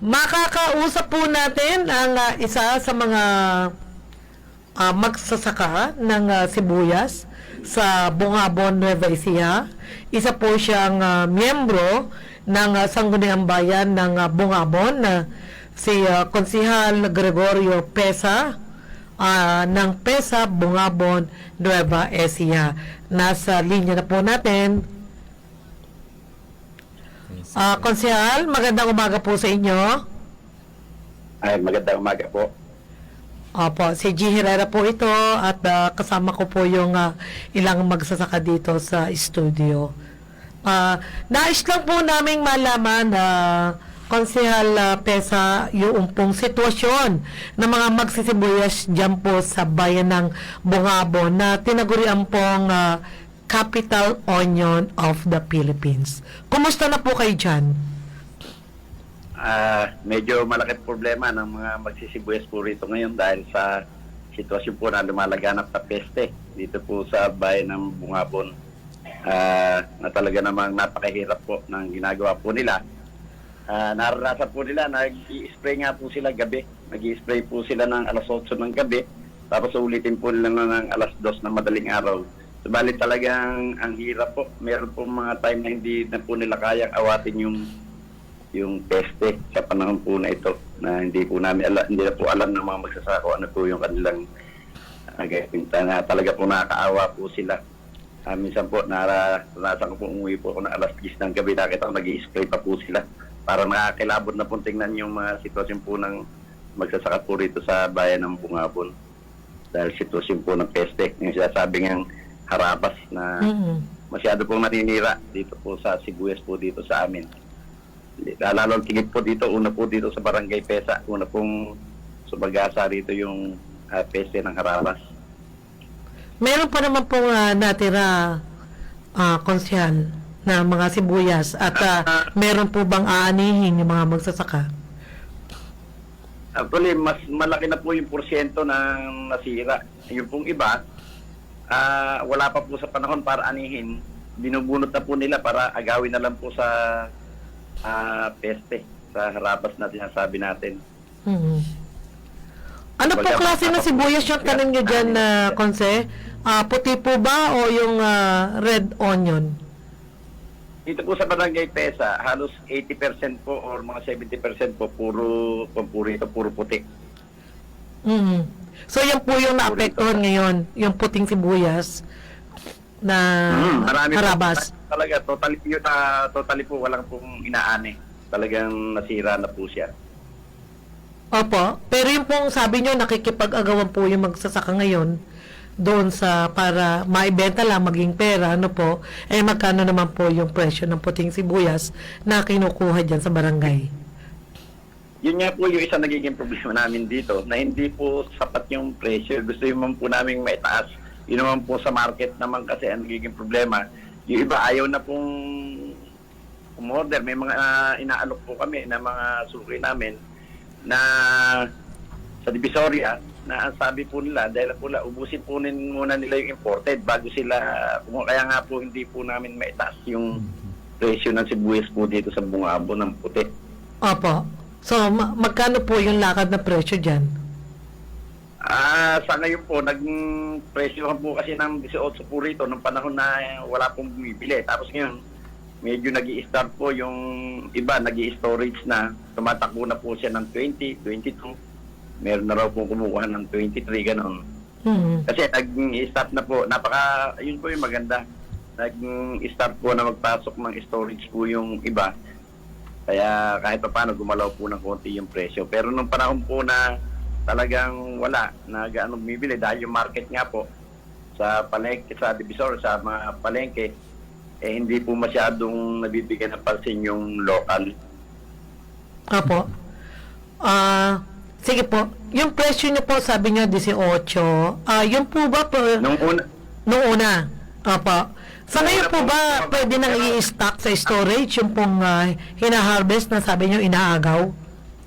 Makakausap po natin ang ah, isa sa mga ah, magsasaka ng ah, sibuyas sa Bungabon, Nueva Ecija. Isa po siyang ah, miyembro ng uh, Sangguniang Bayan ng ah, Bungabon na si ah, Konsihal Gregorio Pesa ah, ng Pesa Bungabon, Nueva Ecija. Nasa linya na po natin. Ah, Konsihal, magandang umaga po sa inyo. Ay, magandang umaga po. Opo, si G. Herrera po ito at ah, kasama ko po yung ah, ilang magsasaka dito sa studio. Ah, nais lang po naming malaman na Konsehal ah, Pesa yung pong sitwasyon ng mga magsisibuyas dyan po sa bayan ng Bungabon na tinagurian pong ah, capital onion of the Philippines. Kumusta na po kayo dyan? Ah, medyo malaki problema ng mga magsisibuyas po rito ngayon dahil sa sitwasyon po na lumalaganap na peste dito po sa bayan ng Bungabon. Ah, na talaga namang napakahirap po ng ginagawa po nila. Ah, naranasan po nila, nag-i-spray nga po sila gabi. Nag-i-spray po sila ng alas 8 ng gabi. Tapos ulitin po nila ng alas 2 ng madaling araw. Subalit talagang ang hirap po. Meron po mga time na hindi na po nila kayang awatin yung yung peste sa panahon po na ito na hindi po namin alam, hindi na po alam ng mga magsasaka kung ano po yung kanilang uh, na talaga po nakakaawa po sila. Ah, minsan po, naranasan ko po umuwi po ako ng alas 10 ng gabi, nakita ko nag spray pa po sila para nakakilabot na po tingnan yung mga sitwasyon po ng magsasaka po rito sa bayan ng Bungabon dahil sitwasyon po ng peste. Yung sinasabi ng harabas na masyado pong naninira dito po sa sibuyas po dito sa amin. Lalo ang tigit po dito, una po dito sa Barangay Pesa, una pong subagasa rito yung ah, peste ng harabas. Meron pa naman pong ah, natira uh, konsyal na mga sibuyas at ah, meron po bang aanihin yung mga magsasaka? Actually, mas malaki na po yung porsyento ng nasira. Yung pong iba, ah, wala pa po sa panahon para anihin. Binubunot na po nila para agawin na lang po sa ah, peste, sa harabas na sinasabi natin. Mhm. Ano po klase ng sibuyas yung tanim nyo dyan na konse? Ah, puti po ba o yung ah, red onion? Dito po sa Barangay Pesa, halos 80% po or mga 70% po puro pampurito, puro puti. Mhm. So yan po yung naapektuhan ngayon, yung puting sibuyas na Mm, marami po harabas. talaga totally yun, ah, totally po walang pong inaani. Talagang nasira na po siya. Opo, pero yung pong sabi nyo, nakikipag-agawan po yung magsasaka ngayon doon sa para maibenta lang maging pera, ano po, eh magkano naman po yung presyo ng puting sibuyas na kinukuha dyan sa barangay? Yun nga po yung isa nagiging problema namin dito na hindi po sapat yung presyo. Gusto yung man po namin maitaas. Yun naman po sa market naman kasi ang nagiging problema. Yung iba ayaw na pong umorder. May mga ah, inaalok po kami na mga suki namin na sa Divisoria na ang sabi po nila dahil po nila ubusin po nin- muna nila yung imported bago sila kung kaya nga po hindi po namin maitaas yung presyo ng sibuyas po dito sa bungabo ng puti. Opo. So, ma- magkano po yung lakad na presyo dyan? Ah, sa ngayon po, nag-presyo po kasi ng 18 po rito nung panahon na wala pong bumibili. Tapos ngayon, medyo nag start po yung iba, nag storage na. Tumatakbo na po siya ng 20, 22. Meron na raw pong kumukuha ng 23, ganon. Mhm. Kasi nag-start na po, napaka, yun po yung maganda. Nag-start po na magpasok ng storage po yung iba. Kaya kahit pa paano gumalaw po ng konti yung presyo. Pero nung panahon po na talagang wala na gaano bumibili dahil yung market nga po sa palengke, sa divisor, sa mga palengke, eh hindi po masyadong nabibigyan ng pansin yung local. Opo. Ah, sige po. Yung presyo nyo po, sabi nyo 18. Ah, yun po ba po, Nung una, Noong una. Opo. Sa ngayon po ba pwede nang i-stock sa storage yung pong ah, hina-harvest na sabi nyo inaagaw?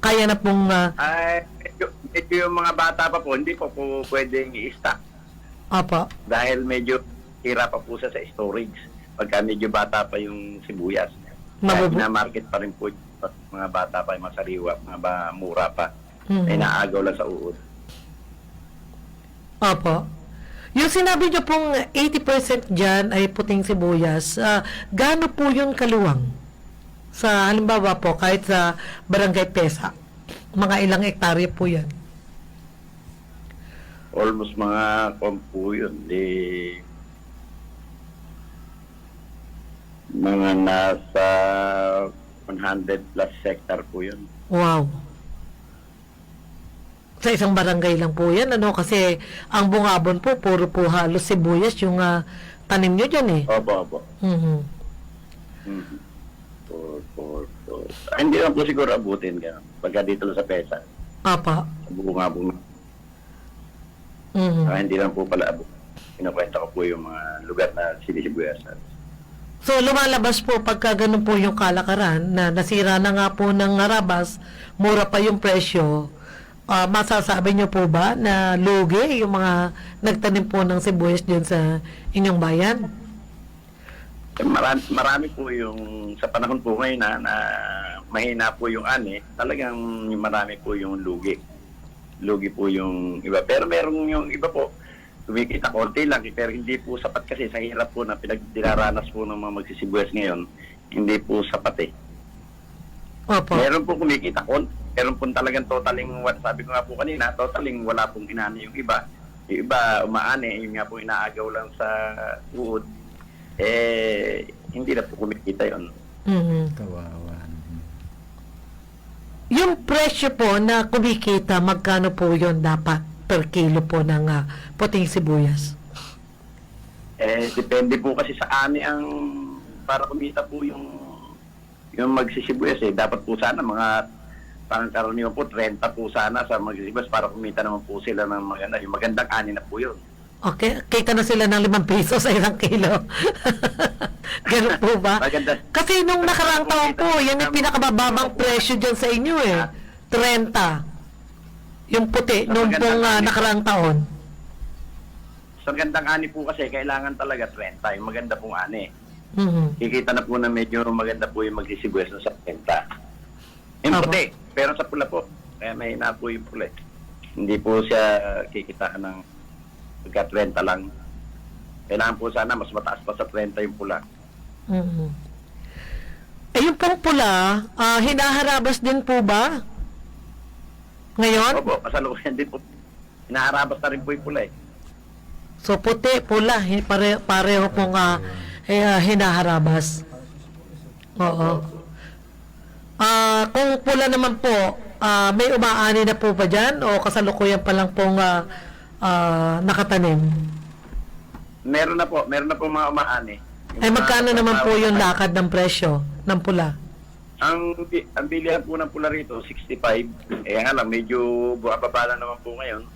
Kaya na pong ah, ay, medyo, medyo yung mga bata pa po, hindi po po pwedeng i-stock. opo. dahil medyo hira pa po siya sa storage pagka medyo bata pa yung sibuyas. Mabubu- na-market pa rin po mga bata pa, yung mga sariwa, mga ba, mura pa. Mhm. Ay naagaw lang sa uod. Opo. Yung sinabi niyo pong 80% dyan ay puting sibuyas, ah, gaano po yun kaluwang? Sa halimbawa po, kahit sa Barangay Pesa, mga ilang ektarya po yan. Almost mga kompu yun. Di, mga nasa 100 plus hectare po yun. Wow. Sa isang barangay lang po yan, ano? Kasi ang bungabon po, puro po halos sibuyas yung ah, tanim nyo dyan eh. Opo. Mhm. Mhm. Four, four, four. Ah, hindi lang po siguro abutin ka. Pagka dito lang sa pesa. Apa. Sa bunga bunga. Mhm. Ah, hindi lang po pala abot. Pinakwenta ko po yung mga lugar na sinisibuyasan. So, lumalabas po pagka ganun po yung kalakaran na nasira na nga po ng arabas, mura pa yung presyo. Ah, masasabi nyo po ba na lugi yung mga nagtanim po ng sibuyas dyan sa inyong bayan? Marami, marami po yung sa panahon po ngayon na, na mahina po yung ani, talagang marami po yung lugi. Lugi po yung iba. Pero meron yung iba po, kumikita konti lang, pero hindi po sapat kasi sa hirap po na pinagdinaranas po ng mga magsisibuyas ngayon, hindi po sapat eh. Opo. Meron po kumikita kon, meron po talagang totaling, sabi ko nga po kanina, totaling wala pong inani yung iba. Yung iba umaani, yung nga po inaagaw lang sa uod, eh, hindi na po kumikita yon. Mhm. Kawawa. Yung presyo po na kumikita, magkano po yon dapat per kilo po ng ah, puting sibuyas? Eh, depende po kasi sa ani ang para kumita po yung yung magsisibuyas eh. Dapat po sana mga pangkaraniwan po 30 po sana sa magsisibuyas para kumita naman po sila ng maganda. Yung magandang ani na po yun. Okay, kita na sila ng limang piso sa isang kilo. Ganun po ba? Maganda. Kasi nung nakarang taon po, yan yung pinakamababang presyo dyan sa inyo eh. 30. Yung puti, nung pong ah, nakarang taon. Sa magandang ani po kasi kailangan talaga 30. Yung maganda pong ani. Mhm. Kikita na po na medyo maganda po yung magsisibuyas na sa 30. Yung Tama. puti, pero sa pula po. Kaya may na po yung pula. eh. Hindi po siya kikitaan ng pagka 30 lang. Kailangan po sana mas mataas pa sa 30 yung pula. Mhm. Eh, yung pong pula, ah, hinaharabas din po ba? Ngayon? Opo, kasalukuyan din po. Inaharabas na rin po yung pula eh. So, puti, pula, hi- pare, pareho pong ah, eh, ah, hinaharabas. Oo. Ah, kung pula naman po, ah, may umaani na po ba dyan? O kasalukuyan pa lang pong ah, ah, nakatanim? Meron na po, meron na po mga umaani. Yung mga- magkano naman po yung lakad ng presyo ng pula? Ang, ang bilihan po ng pula rito, 65. Eh nga lang, medyo buwababa lang naman po ngayon.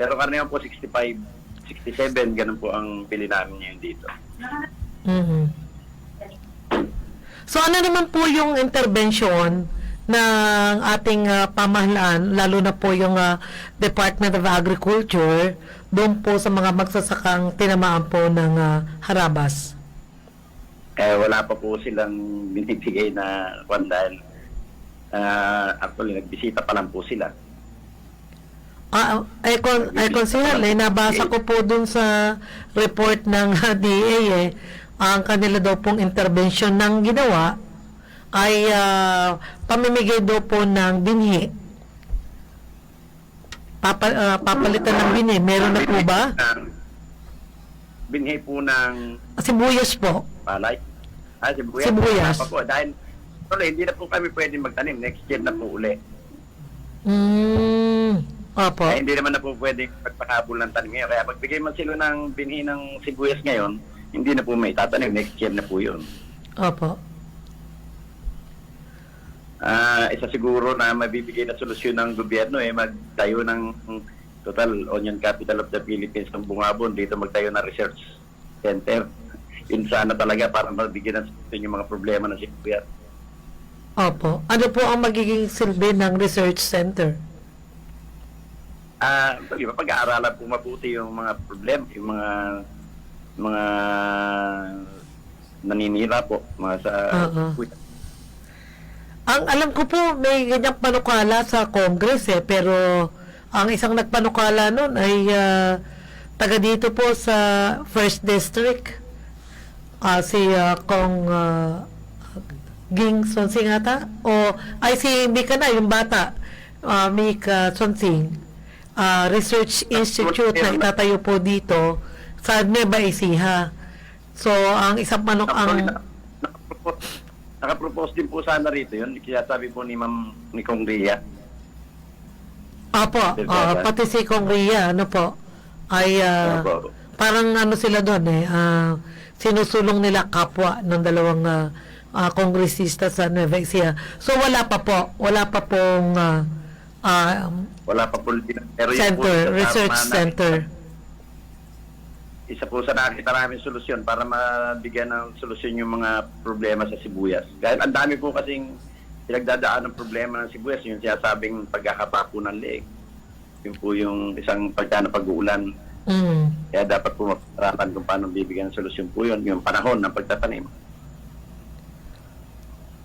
Pero karamihan po 65, 67, ganun po ang bili namin ngayon dito. Mhm. So ano naman po yung intervention ng ating ah, pamahalaan, lalo na po yung ah, Department of Agriculture, doon po sa mga magsasakang tinamaan po ng ah, harabas? Eh, wala pa po silang binibigay na kwan dahil ah, actually, nagbisita pa lang po sila. Ay, kon, ay konsehal, eh, nabasa ko po dun sa report ng DA eh, ang kanila daw pong intervention ng ginawa ay ah, pamimigay daw po ng binhi. Papa, ah, papalitan ng binhi. Meron na po ba? Binhi po ng Sibuyas po. palay. Ah, sibuyas. Sibuyas. Po. Dahil, tuloy, hindi na po kami pwede magtanim. Next year na po uli. Mm, opo. Kaya hindi naman na po pwede magpakabol ng tanim ngayon. Kaya magbigay man sila ng binhi ng sibuyas ngayon, hindi na po may tatanim. Next year na po yun. Opo. Ah, isa siguro na mabibigay na solusyon ng gobyerno eh magtayo ng total onion capital of the Philippines ng Bungabon dito magtayo ng research center. Yun sana talaga para mabigyan ng solusyon yung mga problema ng sibuyas. Opo. Ano po ang magiging silbi ng research center? Ah, uh, pag-aaralan po mabuti yung mga problema, yung mga mga naninira po mga sa Oo. Ang alam ko po, may ganyang panukala sa Congress eh, pero ang isang nagpanukala nun ay ah, taga dito po sa First District. Ah, si ah, Kong ah, Ging Sonsing ata? O, ay si Mika na, yung bata. Ah, Mika Sonsing. Ah, Research Institute na itatayo po dito sa Nueva Ecija. So, ang isang Actually, ang na- nakapropose, din po sana rito yun. Kaya sabi po ni Ma'am ni Kong Ria. Apo, Baba. pati si Kong Ria, ano po, ay Opo. parang ano sila doon eh, ah, sinusulong nila kapwa ng dalawang ah, ah, kongresista sa Nueva Ecija. So wala pa po, wala pa pong ah, ah, Wala pa po. din- Pero po, center, sa research mga- center. Isa po sa nakita namin solusyon para mabigyan ng solusyon yung mga problema sa sibuyas. Kahit ang dami po kasing pinagdadaan ng problema ng sibuyas, yung sinasabing pagkakapa po ng leeg. Yun po yung isang pagka na pag-uulan. Mm. Kaya dapat po maparapan kung paano bibigyan ng solusyon po yun, yung panahon ng pagtatanim.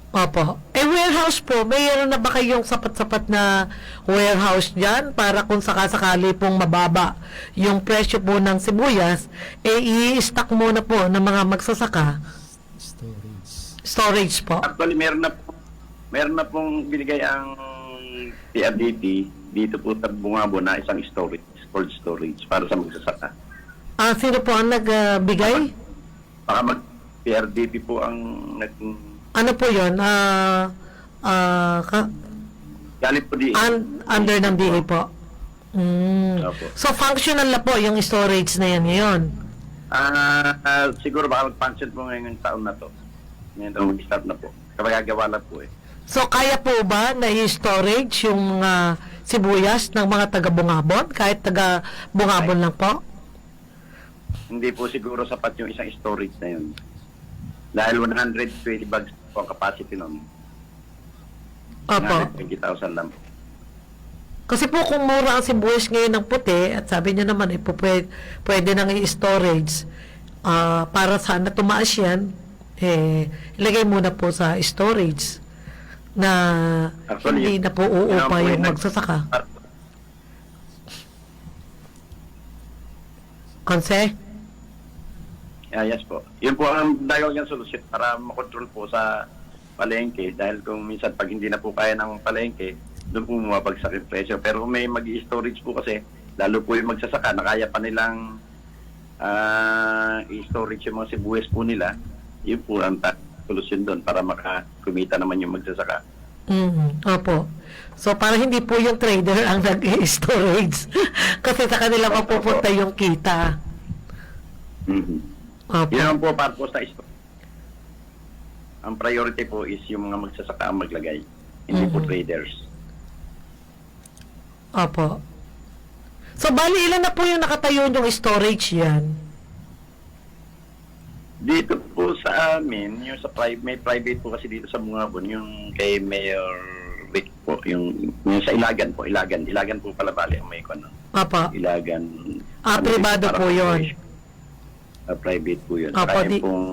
Opo. Eh, warehouse po, mayroon na ba kayong sapat-sapat na warehouse dyan para kung sakasakali pong mababa yung presyo po ng sibuyas, eh, i-stock muna po ng mga magsasaka. Storage. Storage po. Actually, meron na po, meron na pong binigay ang PRDT dito po sa Bungabo na isang storage, cold storage para sa magsasaka. Ah, sino po ang nagbigay? Baka mag PRDT po ang nag ano po yun? Ah, ah, ka- galit po di. un- under ng DA po. Mm. Opo. So, functional na po yung storage na yan ngayon. Ah, ah, siguro baka mag-function po ngayong taon na to. Ngayon daw mag-start na po. Kapag gagawa na po eh. So, kaya po ba na i-storage yung mga sibuyas ng mga taga-bungabon? Kahit taga-bungabon lang po? Hindi po siguro sapat yung isang storage na yun. Dahil 120 bags po ang capacity nun. Opo. 120,000 lang po. Kasi po kung mura ang sibuyas ngayon ng puti, at sabi niya naman, eh, pwede, pwede nang i-storage, ah, para sana tumaas yan, eh, ilagay muna po sa storage na Actually, hindi na po uupa yung magsasaka. Konse? Ah, yes po. Yun po ang dalaw niyang solusyon para makontrol po sa palengke. Dahil kung minsan pag hindi na po kaya ng palengke, doon po bumabagsak yung presyo. Pero kung may mag-storage po kasi, lalo po yung magsasaka, na kaya pa nilang ah, i-storage yung mga sibuyas po nila, yun po ang solusyon doon para makakumita naman yung magsasaka. Mm, opo. So, para hindi po yung trader ang nag-storage. Kasi sa kanila mapupunta yung kita. Mhm. Opo. Yun naman po purpose na store. Ang priority po is yung mga magsasaka ang maglagay, hindi po Mhm. traders. Opo. So, bali, ilan na po yung nakatayo yung storage yan? Dito po sa amin, yung sa private, may private po kasi dito sa Bungabon, yung kay Mayor Rick po, yung, yung sa Ilagan po, Ilagan, Ilagan po pala bali ang may ano, Opo. Ilagan. Ah, ano, privado para po yun. Ah, private po yun. Opo, Saka di- pong,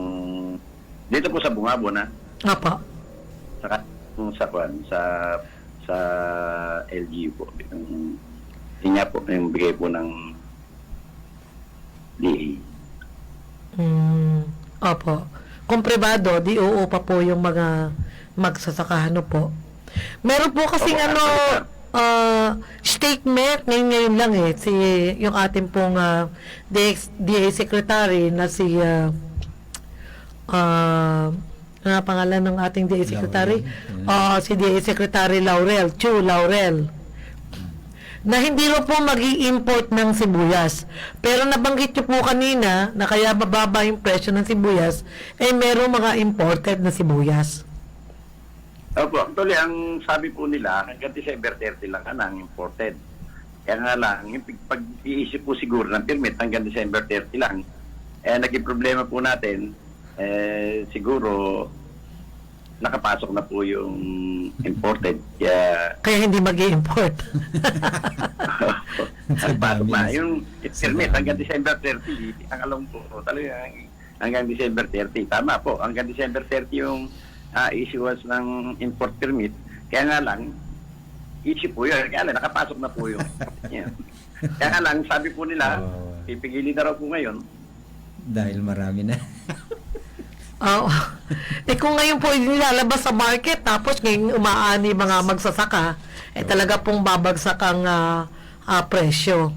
dito po sa Bungabon na, Opo. saka yung sa Kwan, sa sa LGU po. Yung, yun nga po, yung bigay po ng DA. Mm, opo. Kung privado, di oo pa po yung mga magsasaka ano po. Meron po kasing Opo, ano, uh, statement ngayon ngayon lang eh, si, yung ating pong uh, DA, DA Secretary na si uh, uh, ano nga pangalan ng ating DA Secretary? Laurel. Ah, si DA Secretary Laurel, Chu Laurel na hindi mo po mag import ng sibuyas. Pero nabanggit nyo po kanina na kaya bababa yung presyo ng sibuyas, eh merong mga imported na sibuyas. Opo, actually, ang sabi po nila, hanggang December 30 lang ka ang imported. Kaya nga lang, yung pag- pag-iisip po siguro ng permit hanggang December 30 lang, eh, naging problema po natin, eh, siguro, nakapasok na po yung imported. Kaya, Kaya hindi mag import nakapasok na. Yung permit hanggang December 30, ang alam po, talaga hanggang December 30. Tama po, hanggang December 30 yung uh, issuance ng import permit. Kaya nga lang, issue po yun. Kaya lang, nakapasok na po yung yan. Kaya nga lang, sabi po nila, Oo. pipigilin na raw po ngayon. Dahil marami na. Oo. eh kung ngayon po nilalabas sa market tapos ngayon umaani mga magsasaka, eh talaga pong babagsak ang ah, ah, presyo.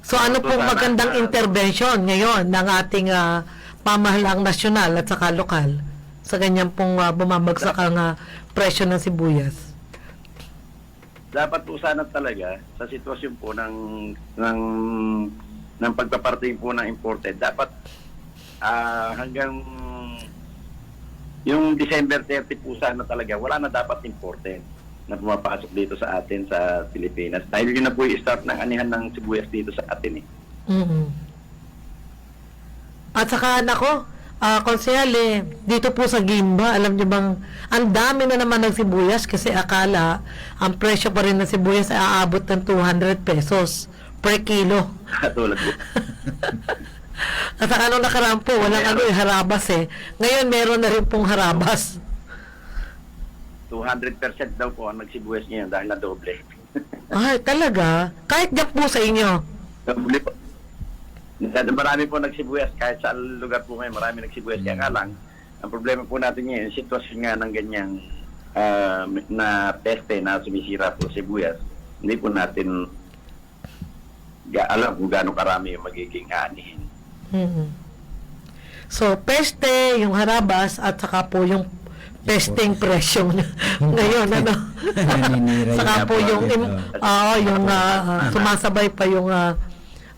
So ano pong magandang ah, intervention ngayon ng ating ah, pamahalang nasyonal at saka lokal sa ganyan pong ah, bumabagsak ang ah, presyo ng sibuyas? Dapat po sana talaga, sa sitwasyon po ng, ng, ng pagpaparting po ng imported, dapat ah, hanggang yung December 30 po sana talaga, wala na dapat imported na pumapasok dito sa atin sa Pilipinas. Dahil yun na po yung start ng anihan ng sibuyas dito sa atin eh. Mhm. At saka nako, ah konsehal eh, dito po sa Gimba, alam niyo bang ang dami na naman ng sibuyas kasi akala ang presyo pa rin ng sibuyas ay aabot ng 200 pesos per kilo. Katulad po. At saka anong nakaraan po, walang ano eh, harabas eh. Ngayon meron na rin pong harabas. 200% daw po ang nagsibuyas ngayon dahil na doble. Ay, talaga? Kahit dyan po sa inyo. doble po. Marami po nagsibuyas kahit sa lugar po ngayon, marami nagsibuyas. Kaya nga lang, ang problema po natin ngayon, yung sitwasyon nga ng ganyang ah, na peste na sumisira po sa sibuyas, hindi po natin ga alam kung gaano karami yung magiging anihin. Mhm. So, peste, yung harabas, at saka po yung pesting presyo ngayon, ano? Saka yung po yung, market, oo, yung ah, sumasabay pa yung ah,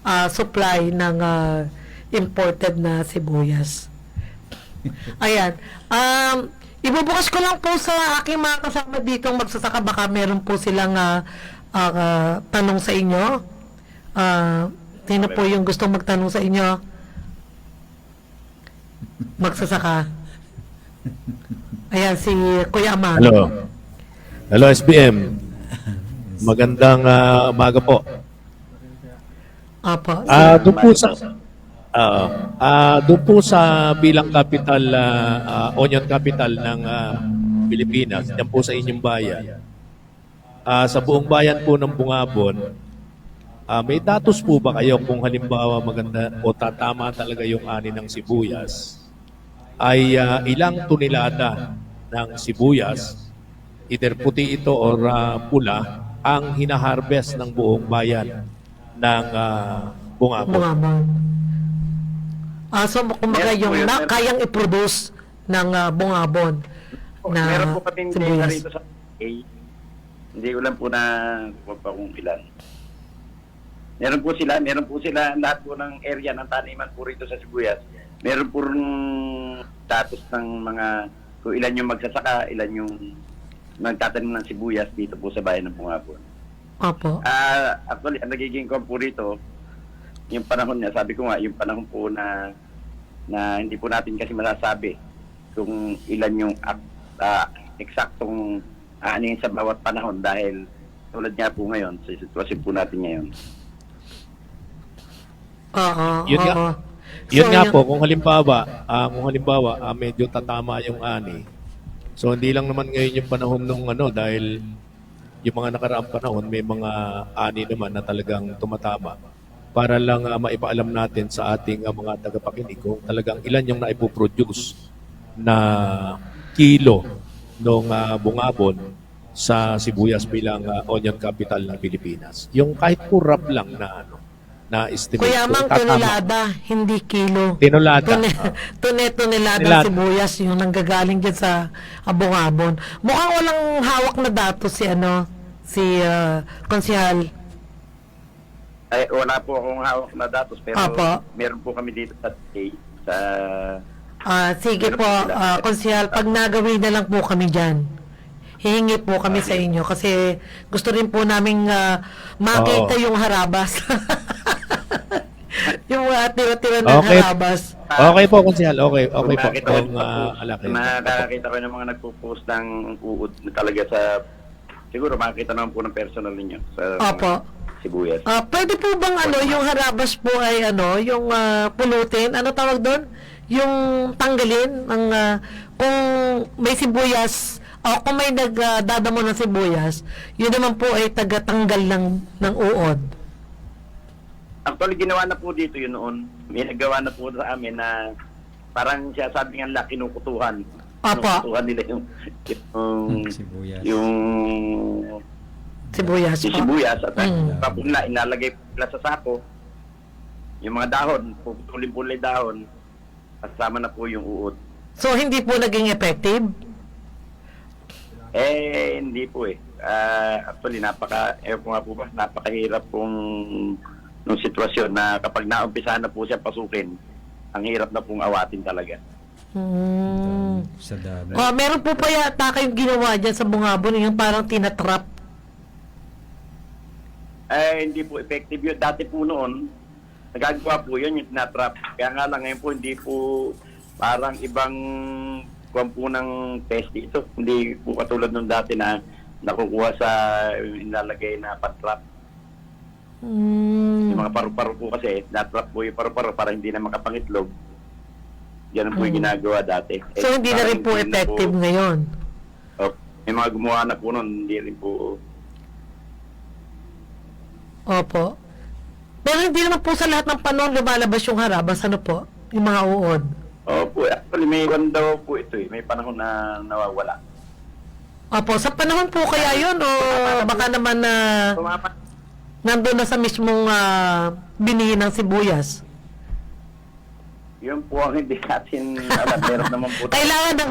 ah, supply ng ah, imported na sibuyas. Ayan. Um, ibubukas ko lang po sa aking mga kasama ditong magsasaka. Baka meron po silang ah, ah, tanong sa inyo. Ah, sino po yung gustong magtanong sa inyo? Magsasaka. Ayan, si Kuya Amang. Hello. Hello, SBM. Magandang ah, umaga po. Apo. Ah, doon po sa ah, ah, doon po sa bilang capital ah, ah, onion capital ng ah, Pilipinas, yan po sa inyong bayan. Ah, sa buong bayan po ng Bungabon, ah, may datos po ba kayo kung halimbawa maganda o tatama talaga yung ani ng sibuyas ay ah, ilang tonelada ng sibuyas either puti ito or ah, pula ang hinaharvest ng buong bayan ng uh, bungabon. Bungabon. Ah, so kumbaga Yes, yung yun. na, kayang i-produce ng ah, bungabon na Meron po kaming data rito sa A. Hindi ko lang po na kung pa kung ilan. Meron po sila, meron po sila lahat po ng area ng taniman po rito sa Sibuyas. Meron po rin datos ng mga kung ilan yung magsasaka, ilan yung nagtatanim ng sibuyas dito po sa bayan ng Bungabon. Opo. Ah, actually, ang nagiging ko po rito, yung panahon niya, sabi ko nga, yung panahon po na na hindi po natin kasi masasabi kung ilan yung ah, eksaktong aanin sa bawat panahon dahil tulad nga po ngayon, sa sitwasyon po natin ngayon. Oo. Yun nga. oo. Yun So, nga po, kung halimbawa, ah, kung halimbawa ah, medyo tatama yung ani. So hindi lang naman ngayon yung panahon nung ano dahil yung mga nakaraang panahon may mga ani naman na talagang tumatama. Para lang ah, maipaalam natin sa ating ah, mga tagapakinig kung talagang ilan yung naipoproduce na kilo ng bungabon sa sibuyas bilang ah, onion capital ng Pilipinas. Yung kahit po rap lang na ano na estimate. Kuya Mang, tonelada, hindi kilo. Tinulada. Tune, Ah. tune, tonelada sibuyas yung nanggagaling dyan sa abong-abon. Mukhang walang hawak na datos si ano, si ah, konsihal. Ay, wala po akong hawak na datos pero Apo. meron po kami dito sa sa Ah, sige Meron po, ah, konsihal, pag nagawin na lang po kami dyan. Hihingi po kami sa inyo kasi gusto rin po namin ah, makita Oo. yung harabas. yung uh, tira-tira ng Okay. harabas. Okay po, konsehal. Okay, okay po. Nakakita ko Kung ng uh, alaki. Nakakita ko ng mga nagpo-post ng uod na talaga sa siguro makikita naman po ng personal ninyo sa Opo. sibuyas. Ah, pwede po bang ano, yung harabas po ay ano, yung ah, pulutin, ano tawag doon? Yung tanggalin ng ah, kung may sibuyas o kung may nagdadamo ng sibuyas, yun naman po ay tagatanggal ng ng uod. Actually, ginawa na po dito yun noon. May nagawa na po sa amin na parang siya sabi nga nila kinukutuhan. Apa. Kinukutuhan nila yung, yung, Sibuyas. yung Sibuyas yung sibuyas at Mm. tapos na inalagay nila sa sako. Yung mga dahon, puputulin po nila dahon. Kasama na po yung uod. So hindi po naging effective. Eh, hindi po eh. Ah, actually, napaka, eh po nga po ba, napakahirap pong nung sitwasyon na kapag naumpisa na po siya pasukin, ang hirap na pong awatin talaga. Hmm. Sa dami. Ah, meron po pa yata kayong ginawa dyan sa bungabon, yung parang tinatrap. Eh, hindi po effective yun. Dati po noon, nagagawa po yun, yung tinatrap. Kaya nga lang ngayon po, hindi po parang ibang kuwan po ng test ito. Hindi po katulad nung dati na nakukuha sa inalagay na patrap. Hmm. Yung mga paru-paro po kasi, natrap po yung paru-paro para hindi na makapangitlog. Yan po yung Mm. ginagawa dati. Eh, So hindi na rin parang po na effective ngayon. Oh, may mga gumawa na po nun, hindi rin po. Opo. Pero hindi naman po sa lahat ng panahon lumalabas yung harabas, ano po? Yung mga uod. Actually may iwan daw po ito eh. May panahon na nawawala. Opo, sa panahon po kaya yun o baka naman na Tumama nandun na sa mismong uh, binihin ng sibuyas. Yun po ang hindi natin alam. Meron naman po. Kailangan ng...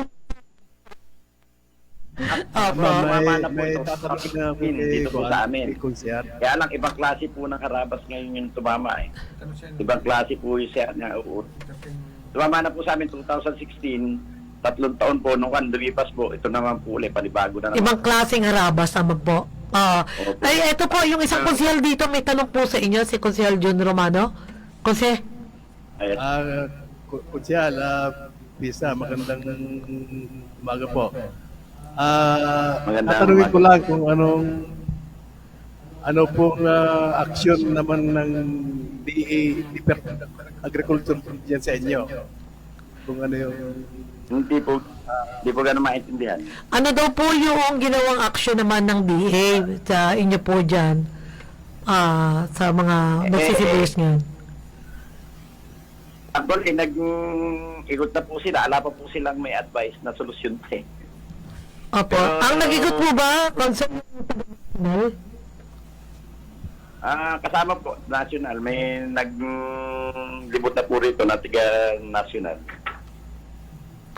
Opo. Ma'am, may, Mama na po may ito. tatanungin na ako Dito kay po sa amin. kay Kunsiyar. Kaya lang, ibang klase po ng karabas ngayon yung tumama eh. Ibang klase po yung siya na uot. Tumama na po sa amin 2016. Tatlong taon po nung kan lumipas po. Ito naman po ulit, panibago na naman. Ibang klaseng harabas naman po. Ah, Opo. ay, ito po, yung isang konsehal dito, may tanong po sa inyo, si Konsehal John Romano. Konse, Ayan. Ah, Ku- Kunsiyar, ah, Pisa, magandang umaga po. Ah, Magandang tatanungin ko umaga. lang kung anong ano pong ah, aksyon naman ng DA Department of Agriculture diyan sa inyo. Kung ano yung Hindi po, hindi po ganun maintindihan. ano daw po yung ginawang action naman ng DA sa inyo po dyan ah, sa mga magsisibuyas ngayon? Actually, nag-ikot na po sila. Ala pa po silang may advice na solusyon pa eh. Opo. Pero- Ang nagigot po ba, concern national? Ah, kasama po, national. May nag-libot na po rito na tiga national.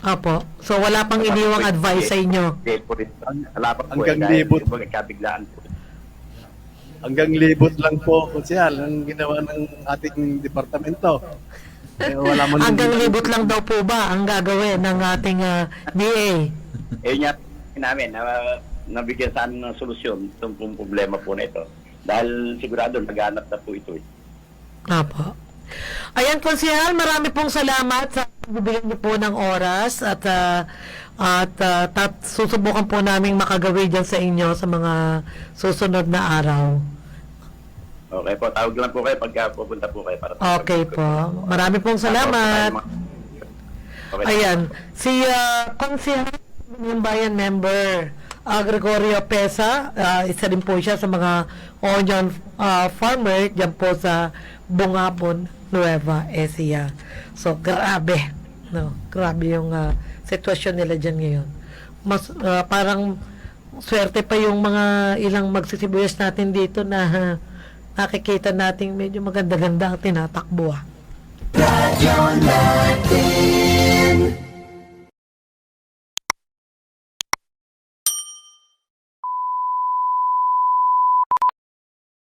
Opo. So wala pang iniwang advice sa inyo. Hindi po rito. Wala pa po Hanggang eh, libot. yung mga kabiglaan po. hanggang libot lang po, Kunsiyar, ang ginawa ng ating departamento. Eh, wala man Hanggang libot lang daw po ba ang gagawin ng ating ah, DA? Eh, yun nga namin, na, nabigyan sa amin ng solusyon itong pong problema po na ito. Dahil sigurado naghanap na po ito eh. Apo. Ayan, Konsehal, marami pong salamat sa bibigyan niyo po ng oras at ah, at ah, tat, susubukan po naming makagawi dyan sa inyo sa mga susunod na araw. Okay po, tawag lang po kayo pagka pupunta po kayo para Okay po. Marami pong salamat. Okay. Ayan, si uh, Konsehal ng Bayan member uh, Gregorio Pesa, ah, isa din po siya sa mga onion ah, farmer dyan po sa Bungabon, Nueva Ecija. So, grabe. No, grabe yung ah, sitwasyon nila dyan ngayon. Mas, ah, parang swerte pa yung mga ilang magsisibuyas natin dito na ah, nakikita nating medyo maganda-ganda ang tinatakbo. ah.